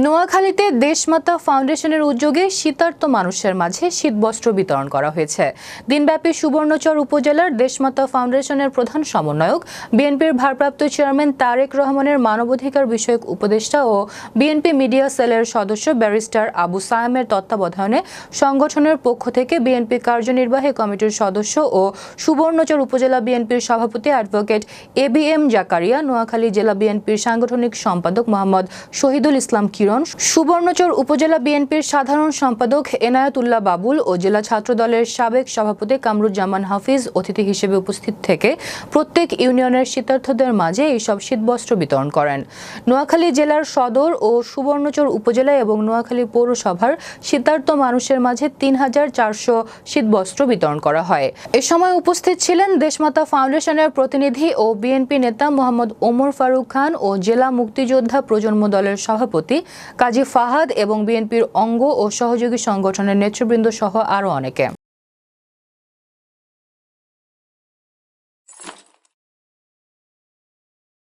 নোয়াখালীতে দেশমাতা ফাউন্ডেশনের উদ্যোগে শীতার্ত মানুষের মাঝে শীতবস্ত্র বিতরণ করা হয়েছে। দিনব্যাপী সুবর্ণচর উপজেলার দেশমাতা ফাউন্ডেশনের প্রধান সমন্বয়ক, বিএনপির ভারপ্রাপ্ত চেয়ারম্যান তারেক রহমানের মানবাধিকার বিষয়ক উপদেষ্টা ও বিএনপি মিডিয়া সেলের সদস্য ব্যারিস্টার আবু সায়েমের তত্ত্বাবধানে সংগঠনের পক্ষ থেকে বিএনপি কার্যনির্বাহী কমিটির সদস্য ও সুবর্ণচর উপজেলা বিএনপির সভাপতি advocate A B M Zakaria, Noakhali জেলা বিএনপির সাংগঠনিক সম্পাদক মোহাম্মদ শহীদুল ইসলাম কিরণ, সুবর্ণচর উপজেলা বিএনপির সাধারণ সম্পাদক এনায়েতুল্লাহ বাবুল ও জেলা ছাত্রদলের সাবেক সভাপতি কামরুজ্জামান হাফিজ অতিথি হিসেবে উপস্থিত থেকে প্রত্যেক ইউনিয়নের শীতার্থদের মাঝে এইসব শীতবস্ত্র বিতরণ করেন। নোয়াখালী জেলার সদর ও সুবর্ণচর উপজেলা এবং নোয়াখালী পৌরসভার শীতার্থ মানুষের মাঝে তিন হাজার চারশো শীতবস্ত্র বিতরণ করা হয়। এ সময় উপস্থিত ছিলেন দেশমাতা ফাউন্ডেশনের প্রতিনিধি ও বিএনপি নেতা মোহাম্মদ ওমর ফারুক খান ও জেলা মুক্তিযোদ্ধা প্রজন্ম দলের সভাপতি কাজী ফাহাদ এবং বিএনপির অঙ্গ ও সহযোগী সংগঠনের নেতৃবৃন্দ সহ আরও অনেকে।